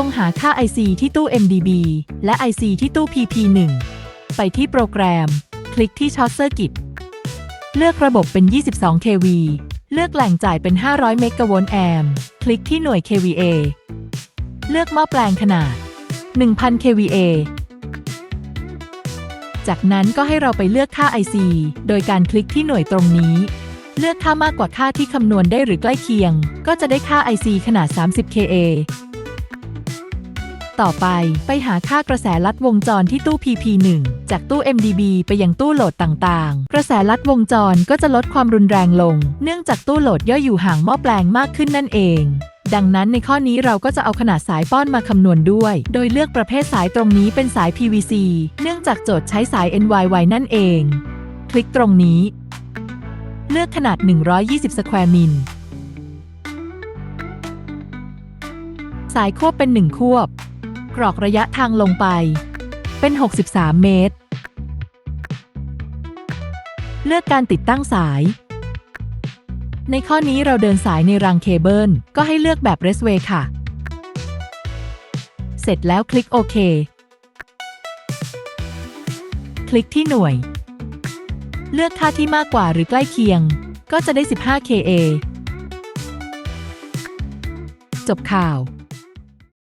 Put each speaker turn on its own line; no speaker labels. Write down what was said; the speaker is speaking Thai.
จงหาค่า IC ที่ตู้ MDB และ IC ที่ตู้ PP1 ไปที่โปรแกรม คลิกที่ช็อตเซอร์กิต เลือกระบบเป็น 22 kV เลือกแหล่งจ่ายเป็น 500 เมกะโวลต์แอมป์คลิกที่หน่วย kVA เลือกหม้อแปลงขนาด 1,000 kVA จากนั้นก็ให้เราไปเลือกค่า IC โดยการคลิกที่หน่วยตรงนี้ เลือกค่ามากกว่าค่าที่คำนวณได้หรือใกล้เคียง ก็จะได้ค่า IC ขนาด 30 kA ต่อไปไปหาค่ากระแสลัดวงจรที่ตู้ PP1 จากตู้ MDB ไปยังตู้โหลดต่างๆ กระแสลัดวงจรก็จะลดความรุนแรงลง เนื่องจากตู้โหลดย่อยอยู่ห่างหม้อแปลงมากขึ้นนั่นเอง ดังนั้นในข้อนี้เราก็จะเอาขนาดสายป้อนมาคำนวณด้วย โดยเลือกประเภทสายตรงนี้เป็นสาย PVC เนื่องจากโจทย์ใช้สาย NYY นั่นเอง คลิกตรงนี้ เลือกขนาด 120สแควร์มิลสายควบเป็น 1 ควบ กรอกระยะทางลงไป เป็น 63 เมตร เลือกการติดตั้งสาย ในข้อนี้เราเดินสายในรางเคเบิล ก็ให้เลือกแบบเรสเวย์ค่ะ เสร็จแล้วคลิกโอเค คลิกที่หน่วย เลือกค่าที่มากกว่าหรือใกล้เคียง ก็จะได้ 15 kA จบข่าว